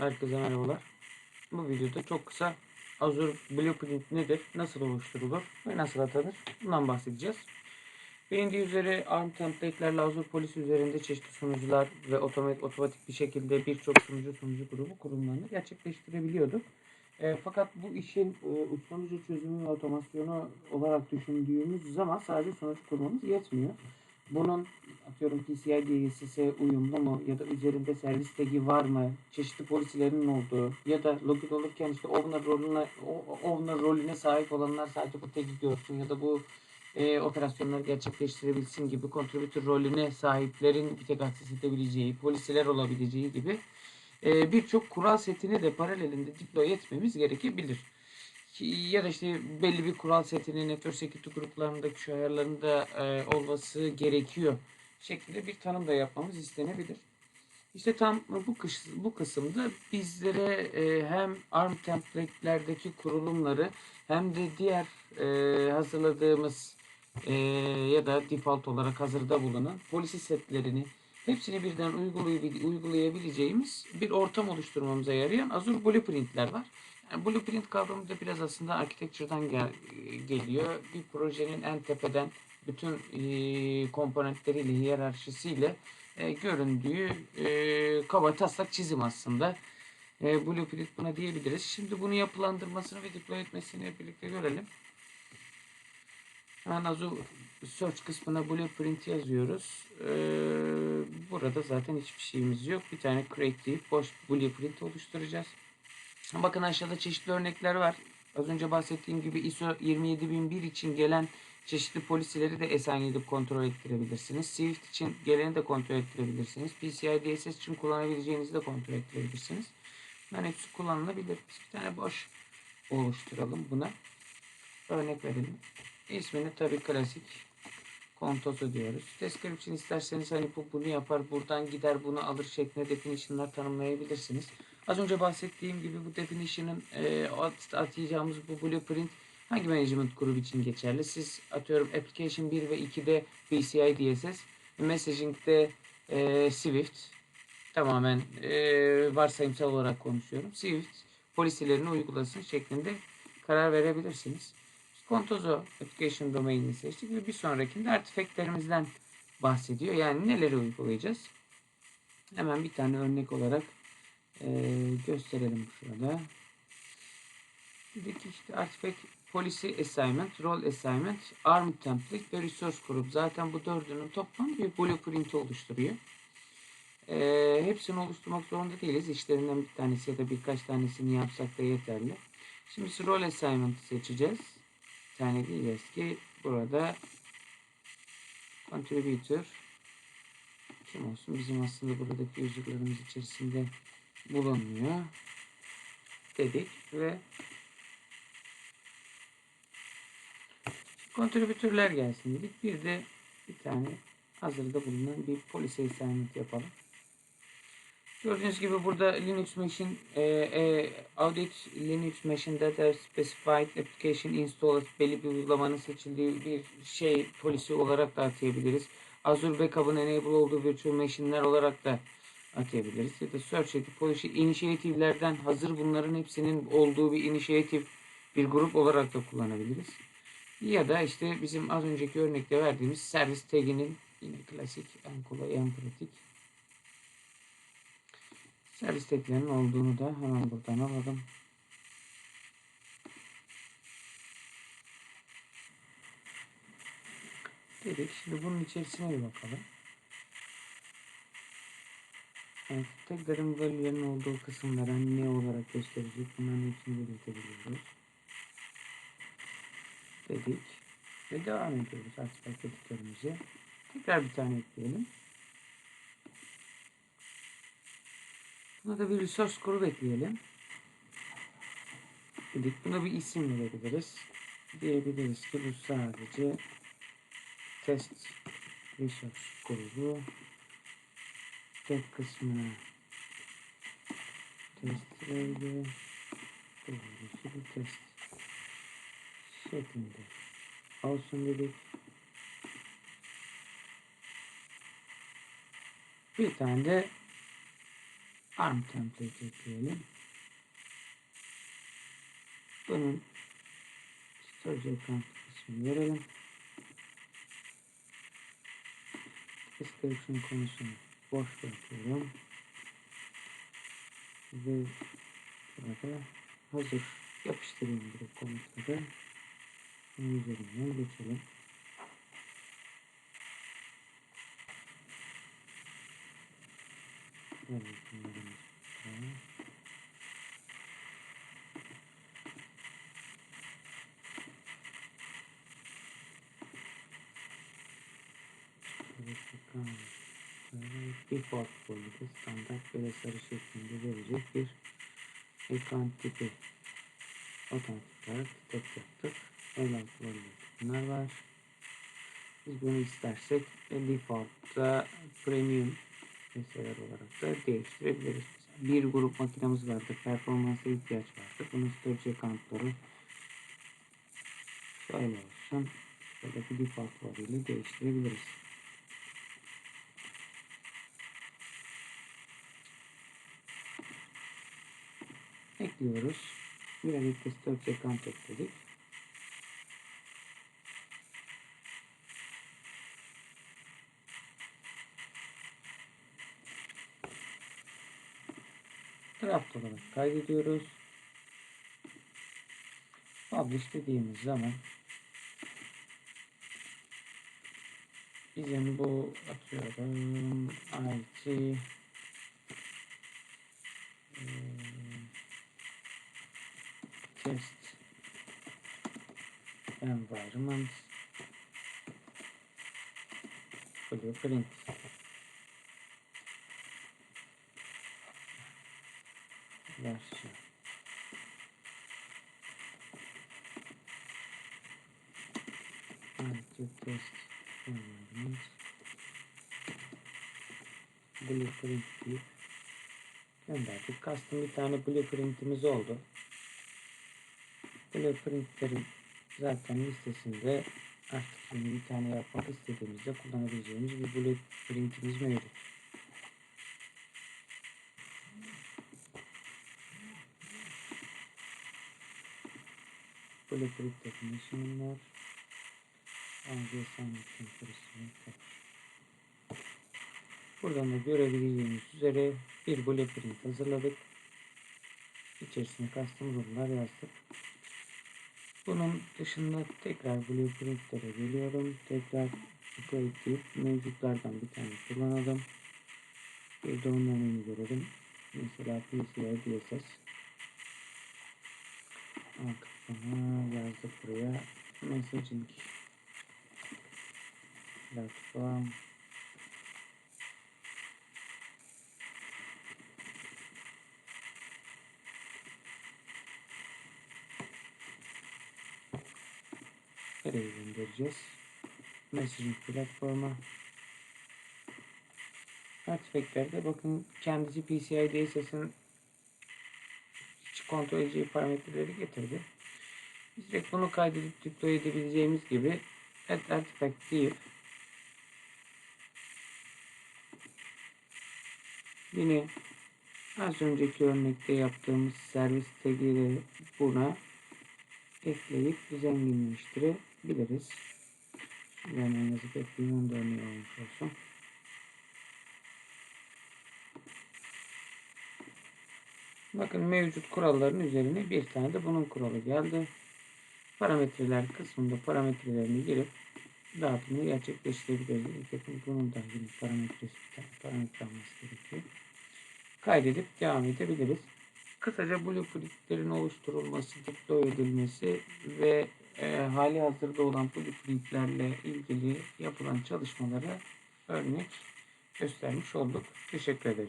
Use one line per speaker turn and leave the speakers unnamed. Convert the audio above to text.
Herkese merhabalar. Bu videoda çok kısa Azure Blueprint nedir, nasıl oluşturulur ve nasıl atanır bundan bahsedeceğiz. Bilindiği üzere ARM template'lerle Azure Police üzerinde çeşitli sunucular ve otomatik, otomatik bir şekilde birçok sunucu sunucu grubu kurumlarını gerçekleştirebiliyorduk. E, fakat bu işin e, uçlamacı çözümü ve otomasyonu olarak düşündüğümüz zaman sadece sonuç kurmamız yetmiyor. Bunun atıyorum PCI DLSS'e uyumlu mu ya da üzerinde servis tagi var mı? Çeşitli polisilerin olduğu ya da login olurken işte owner rolüne, owner rolüne sahip olanlar sadece bu tagi görsün ya da bu e, operasyonları gerçekleştirebilsin gibi contributor rolüne sahiplerin bir tek akses edebileceği, polisiler olabileceği gibi e, birçok kural setini de paralelinde deploy etmemiz gerekebilir. Ya da işte belli bir kural setinin network security gruplarındaki şu ayarlarında e, olması gerekiyor şeklinde bir tanım da yapmamız istenebilir. İşte tam bu kış, bu kısımda bizlere e, hem ARM template'lerdeki kurulumları hem de diğer e, hazırladığımız e, ya da default olarak hazırda bulunan polisi setlerini hepsini birden uygulayabil- uygulayabileceğimiz bir ortam oluşturmamıza yarayan Azure Blueprint'ler var. Yani blueprint kavramı da biraz aslında architecture'dan gel- geliyor. Bir projenin en tepeden bütün e, komponentleriyle, hiyerarşisiyle e, göründüğü e, kaba taslak çizim aslında. E, blueprint buna diyebiliriz. Şimdi bunu yapılandırmasını ve deploy etmesini birlikte görelim. Hemen Azure Search kısmına blueprint yazıyoruz. E, burada zaten hiçbir şeyimiz yok. Bir tane create boş blueprint oluşturacağız. Bakın aşağıda çeşitli örnekler var. Az önce bahsettiğim gibi ISO 27001 için gelen çeşitli polisileri de edip kontrol ettirebilirsiniz. Swift için geleni de kontrol ettirebilirsiniz. PCI DSS için kullanabileceğinizi de kontrol ettirebilirsiniz. Bunların hepsi kullanılabilir. Biz bir tane boş oluşturalım buna. Örnek verelim. İsmini tabii klasik Kontoso diyoruz. Description isterseniz hani bu bunu yapar, buradan gider, bunu alır şeklinde definition'lar tanımlayabilirsiniz. Az önce bahsettiğim gibi bu definition'ın e, at- atayacağımız bu blueprint hangi management grubu için geçerli? Siz atıyorum application 1 ve 2'de PCI DSS, messaging'de e, Swift tamamen e, varsayımsal olarak konuşuyorum. Swift polisilerini uygulasın şeklinde karar verebilirsiniz. Contoso Application Domain'i seçtik ve bir sonrakinde artifactlerimizden bahsediyor. Yani neleri uygulayacağız? Hemen bir tane örnek olarak eee, gösterelim şurada. Dedik işte artifact policy assignment, role assignment, arm template ve resource group. Zaten bu dördünün toplamı bir blueprint oluşturuyor. Eee, hepsini oluşturmak zorunda değiliz. İşlerinden bir tanesi ya da birkaç tanesini yapsak da yeterli. Şimdi role assignment'ı seçeceğiz. Bir tane diyeceğiz ki burada contributor kim olsun? Bizim aslında buradaki yüzüklerimiz içerisinde bulunmuyor. Dedik ve kontribütörler gelsin dedik. Bir de bir tane hazırda bulunan bir policy assignment yapalım. Gördüğünüz gibi burada Linux Machine e, e, Audit Linux Machine'de de Specified Application Installer belli bir uygulamanın seçildiği bir şey polisi olarak da atayabiliriz. Azure Backup'ın enable olduğu virtual machine'ler olarak da atayabiliriz. Ya da search edip policy initiative'lerden hazır bunların hepsinin olduğu bir initiative bir grup olarak da kullanabiliriz. Ya da işte bizim az önceki örnekte verdiğimiz servis taginin yine klasik en kolay en pratik servis taglerinin olduğunu da hemen buradan alalım. Dedik. Şimdi bunun içerisine bir bakalım. Evet, taglerin value'lerin olduğu kısımlara ne olarak gösterecek bunların hepsini belirtebiliyoruz. Dedik. Ve devam ediyoruz artifact editörümüze. Tekrar bir tane ekleyelim. Buna da bir resource grubu ekleyelim. Dedik. Buna bir isim verebiliriz. Diyebiliriz ki bu sadece test resource grubu. Tek kısmına test verdi. Doğrusu bir test şeklinde olsun dedik. Bir tane de ARM template ekleyelim. Bunun storage account ismini verelim. Description konusunu boş bırakıyorum. Ve burada hazır yapıştırayım direkt komutları. Bunun üzerinden geçelim. Böyle bunlarımız burada. Evet, bakalım. Evet, default folder'da standart böyle sarı şeklinde verecek bir ekran tipi otomatik olarak detect yaptık. Evlatları bunlar var. Biz bunu istersek e, default'ta premium meseleler olarak da değiştirebiliriz. Bir grup makinemiz vardı. Performansa ihtiyaç vardı. Bunun storage account'ları şöyle olsun. Şuradaki default variyle değiştirebiliriz. Ekliyoruz. Bir adet de storage account ekledik. Draft olarak kaydediyoruz. Publish dediğimiz zaman bizim bu atıyorum IT test environment blueprint versiyon IT test environment blueprint deyip gönderdik. Custom bir tane blueprintimiz oldu. Blueprintlerin zaten listesinde artık şimdi bir tane yapmak istediğimizde kullanabileceğimiz bir blueprintimiz mevcut. Blueprint definition var. Angle assignment comparison Buradan da görebileceğiniz üzere bir blueprint hazırladık. İçerisine custom yazdık. Bunun dışında tekrar blueprintlere geliyorum. Tekrar upgrade deyip mevcutlardan bir tane kullanalım. Bir de onun örneğini görelim. Mesela PCI DSS. Aklıma yazdık buraya. Messaging platform Nereye göndereceğiz? Messaging platforma. Artifact'lerde bakın kendisi PCI DSS'in kontrol edeceği parametreleri getirdi. Biz direkt bunu kaydedip deploy edebileceğimiz gibi add artifact deyip yine az önceki örnekte yaptığımız servis tagleri buna ekleyip zenginleştirebiliriz. Yazıp ekleyeyim onu da örneği olmuş olsun. Bakın mevcut kuralların üzerine bir tane de bunun kuralı geldi. Parametreler kısmında parametrelerini girip dağıtımını gerçekleştirebiliriz. Bakın bunun da yine parametresi bir tane parametre alması gerekiyor. Kaydedip devam edebiliriz. Kısaca blueprintlerin oluşturulması, deploy edilmesi ve e, hali hazırda olan blueprintlerle ilgili yapılan çalışmalara örnek göstermiş olduk. Teşekkür ederim.